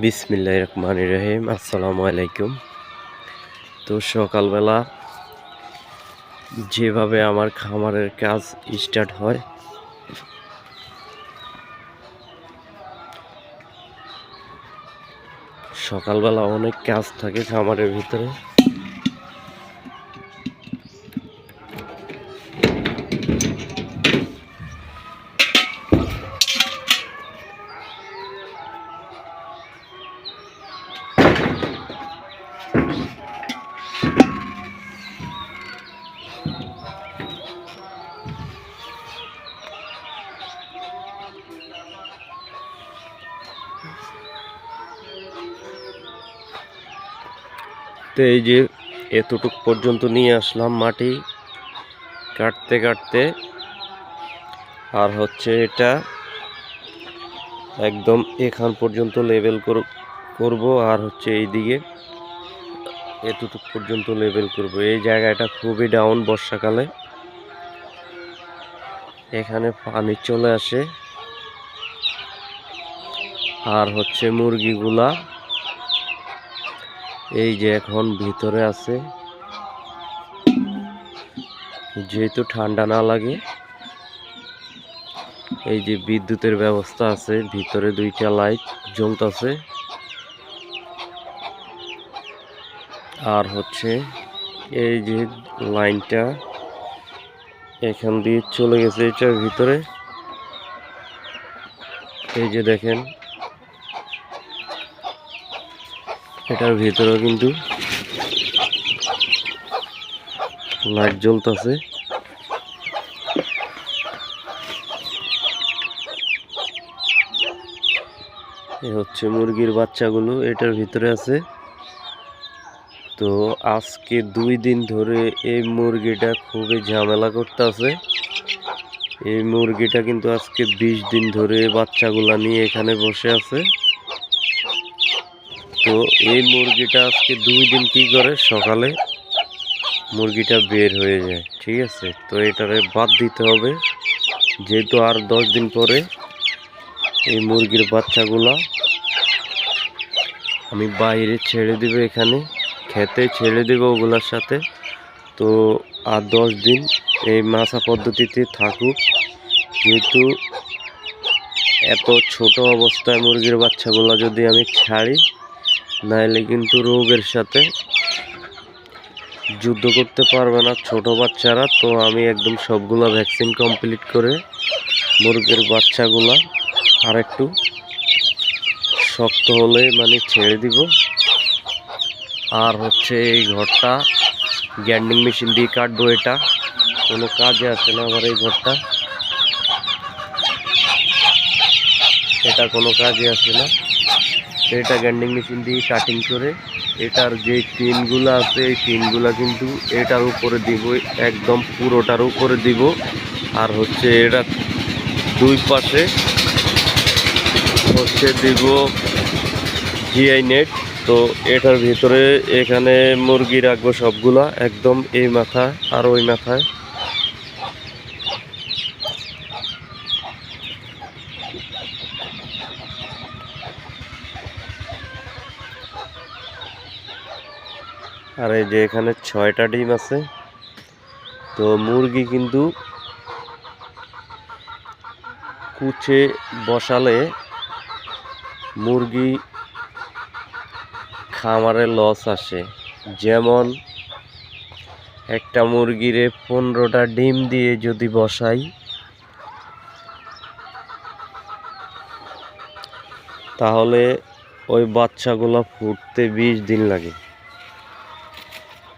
বিসমিল্লাহ রহমান রহিম, আসসালামু আলাইকুম। তো সকালবেলা যেভাবে আমার খামারের কাজ স্টার্ট হয়, সকালবেলা অনেক কাজ থাকে খামারের ভিতরে। তো এই যে এতটুক পর্যন্ত নিয়ে আসলাম মাটি। কাটতে কাটতে। আর হচ্ছে এটা একদম এখান পর্যন্ত লেভেল করব। আর হচ্ছে এই দিকে এতটুক পর্যন্ত লেভেল করব। এই জায়গাটা খুবই ডাউন বর্ষাকালে। এখানে পানি চলে আসে। আর হচ্ছে মুরগিগুলা এই যে এখন ভিতরে আছে। যেহেতু ঠান্ডা না লাগে, এই যে বিদ্যুতের ব্যবস্থা আছে, ভিতরে দুইটা লাইট জ্বলতেছে। আর হচ্ছে এই যে লাইনটা এখান দিয়ে চলে গেছে, এটার ভিতরে। এই যে দেখেন এটার ভিতরেও কিন্তু লাইট জ্বলতেছে। এ হচ্ছে মুরগির বাচ্চাগুলো, এটার ভিতরে আছে। তো আজকে দুই দিন ধরে এই মুরগিটা খুবই ঝামেলা করতেছে। এই মুরগিটা কিন্তু আজকে বিশ দিন ধরে বাচ্চাগুলা নিয়ে এখানে বসে আছে। তো এই মুরগিটা আজকে দুই দিন কি করে? সকালে মুরগিটা বের হয়ে যায়, ঠিক আছে? তো এটারে বাদ দিতে হবে। যেহেতু আর দশ দিন পরে এই মুরগির বাচ্চাগুলা আমি বাইরে ছেড়ে দেবো এখানে, খেতে ছেড়ে দেবো ওগুলার সাথে। তো আর দশ দিন এই মাছা পদ্ধতিতে থাকুক। যেহেতু এত ছোট অবস্থায় মুরগির বাচ্চাগুলো যদি আমি ছাড়ি নাইলে কিন্তু রোগের সাথে যুদ্ধ করতে পারবে না ছোট বাচ্চারা। তো আমি একদম সবগুলা ভ্যাকসিন কমপ্লিট করে মুরগির বাচ্চাগুলা আর একটু শক্ত হলে মানে ছেড়ে দিব। আর হচ্ছে এই ঘরটা গ্যান্ডিং মেশিন দিয়ে কাটবো এটা। কোনো কাজে আসে না আমার এই ঘরটা। এটা কোনো কাজে আসে না। এটা গ্যান্ডিং মেশিন দিয়ে কাটিং করে, এটার যে টিনগুলো আছে, এই টিনগুলো কিন্তু এটার উপরে দিব, একদম পুরোটার উপরে দিব। আর হচ্ছে এটা দুই পাশে হচ্ছে দিব জিআই নেট তো এটার ভিতরে এখানে মুরগি রাখব সবগুলা, একদম এই মাথায় আর ওই মাথায়। আর এই যে এখানে ছয়টা ডিম আছে। তো মুরগি কিন্তু কুচে বসালে মুরগি খামারে লস আসে। যেমন একটা মুরগিরে পনেরোটা ডিম দিয়ে যদি বসাই, তাহলে ওই বাচ্চাগুলো ফুটতে বিশ দিন লাগে।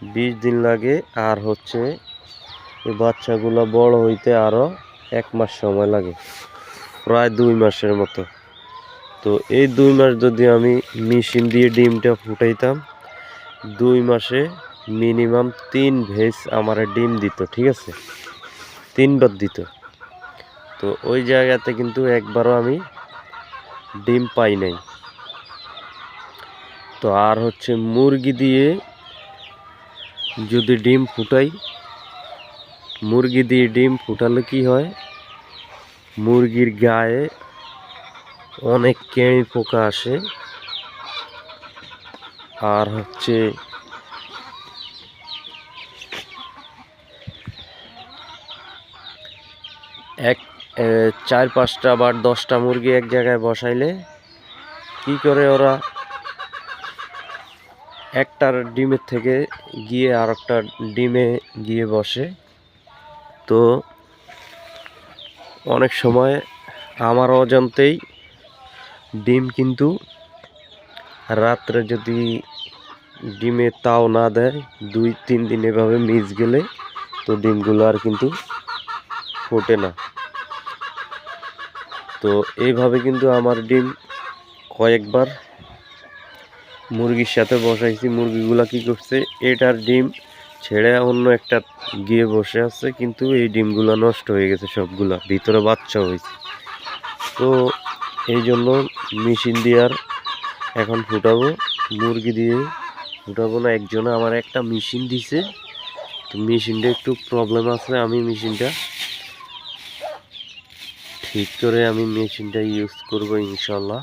বিশ দিন লাগে। আর হচ্ছে এই বাচ্চাগুলো বড় হইতে আরও এক মাস সময় লাগে। প্রায় দুই মাসের মতো। তো এই দুই মাস যদি আমি মেশিন দিয়ে ডিমটা ফুটাইতাম, দুই মাসে মিনিমাম তিন ভেজ আমার ডিম দিত, ঠিক আছে? তিনবার দিত। তো ওই জায়গাতে কিন্তু একবারও আমি ডিম পাই নাই। তো আর হচ্ছে মুরগি দিয়ে যদি ডিম ফুটাই, মুরগি দিয়ে ডিম ফুটালে কি হয়? মুরগির গায়ে অনেক কেঁড়ি পোকা আসে। আর হচ্ছে এক চার পাঁচটা বা দশটা মুরগি এক জায়গায় বসাইলে কি করে ওরা একটার ডিমের থেকে গিয়ে আর একটা ডিমে গিয়ে বসে। তো অনেক সময় আমার অজান্তেই ডিম কিন্তু রাত্রে যদি ডিমে তাও না দেয়, দুই তিন দিন এভাবে মিস গেলে তো ডিমগুলো আর কিন্তু ফোটে না। তো এইভাবে কিন্তু আমার ডিম কয়েকবার মুরগির সাথে বসাইছি, মুরগিগুলা কি করছে, এটার ডিম ছেড়ে অন্য একটা গিয়ে বসে আছে, কিন্তু এই ডিমগুলো নষ্ট হয়ে গেছে সবগুলা, ভিতরে বাচ্চা হয়েছে। তো এই জন্য মেশিন দিয়ে আর এখন ফুটাবো, মুরগি দিয়ে ফুটাবো না, একজনে আমার একটা মেশিন দিছে। তো মেশিনটা একটু প্রবলেম আছে, আমি মেশিনটা ঠিক করে আমি মেশিনটা ইউজ করব ইনশাল্লাহ।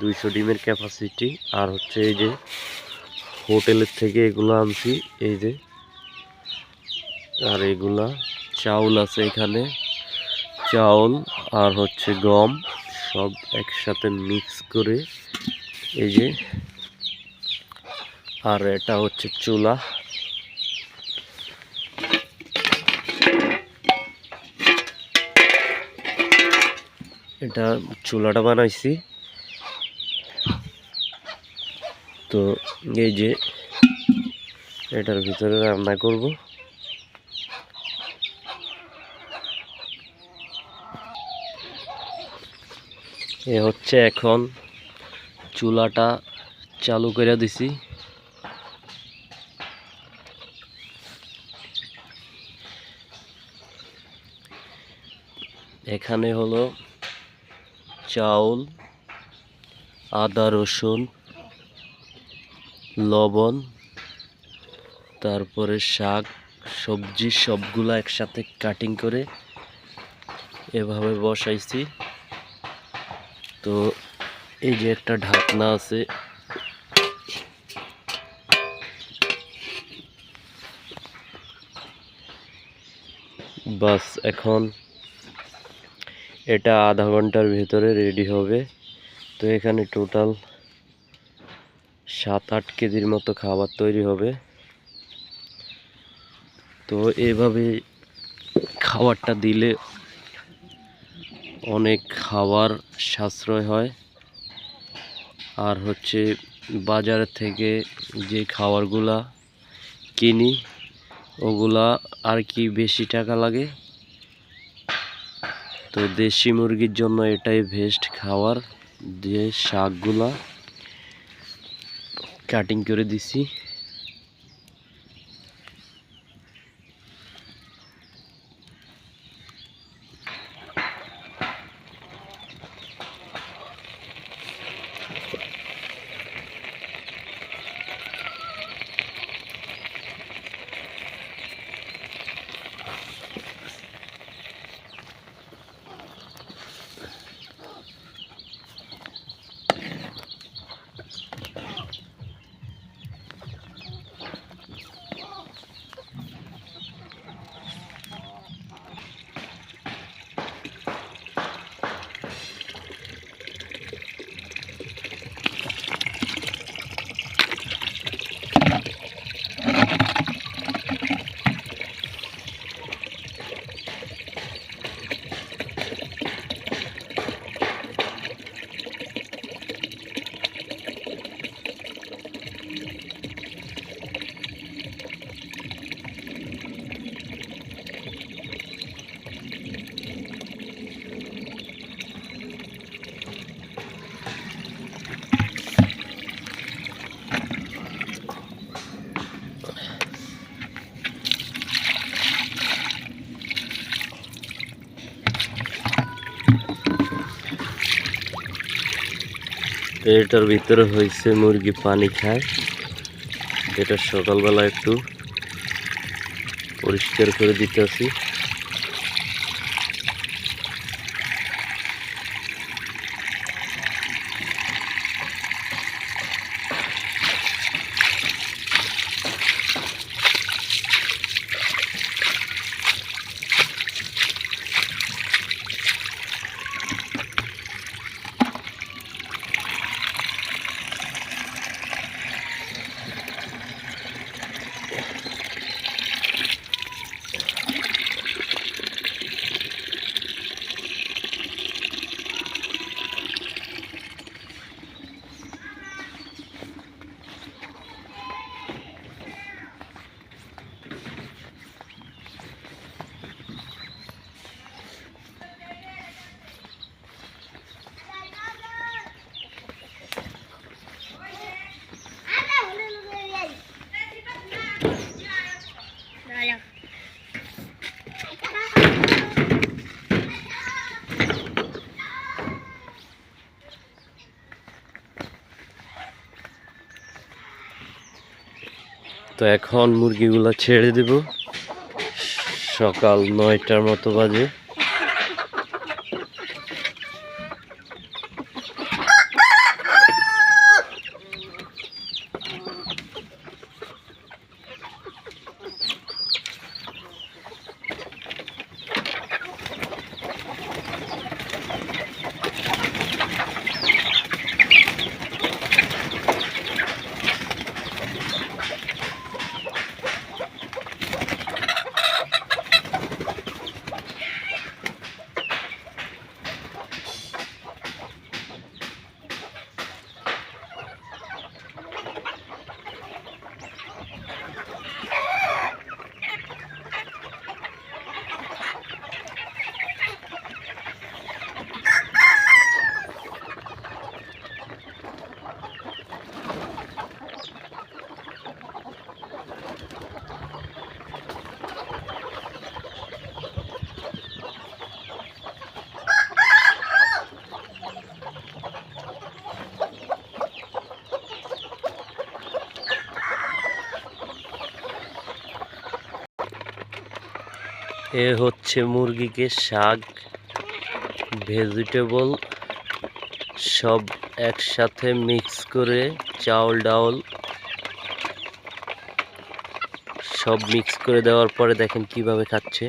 দুইশো ডিমের ক্যাপাসিটি আর হচ্ছে এই যে হোটেলের থেকে এগুলো আনছি, এই যে, আর এগুলা চাউল আছে এখানে, চাউল আর হচ্ছে গম, সব একসাথে মিক্স করে, এই যে, আর এটা হচ্ছে চুলা। এটা চুলাটা বানাইছি। তো এই যে এটার ভিতরে রান্না করব। এ হচ্ছে এখন চুলাটা চালু করে দিছি। এখানে হলো চাউল, আদা রসুন লবণ, তারপরে শাক, সবজি সবগুলা একসাথে কাটিং করে এভাবে বসাইছি। তো এই যে একটা ঢাকনা আছে, বাস এখন এটা আধা ঘণ্টার ভিতরে রেডি হবে। তো এখানে টোটাল সাত আট কেজির মতো খাবার তৈরি হবে। তো এভাবে খাবারটা দিলে অনেক খাবার সাশ্রয় হয়। আর হচ্ছে বাজার থেকে যে খাবারগুলা কিনি, ওগুলা আর কি বেশি টাকা লাগে? তো দেশি মুরগির জন্য এটাই বেস্ট খাবার, যে শাকগুলা। কাটিং করে দিছি। এটার ভিতরে হয়েছে মুরগি পানি খায়। যেটা সকালবেলা একটু পরিষ্কার করে দিতেছি। তো এখন মুরগিগুলো ছেড়ে দেব। সকাল নয়টার মতো বাজে। এ হচ্ছে মুরগিকে শাক, ভেজিটেবল, সব একসাথে মিক্স করে চাউল, ডাউল সব মিক্স করে দেওয়ার পরে দেখেন কীভাবে খাচ্ছে।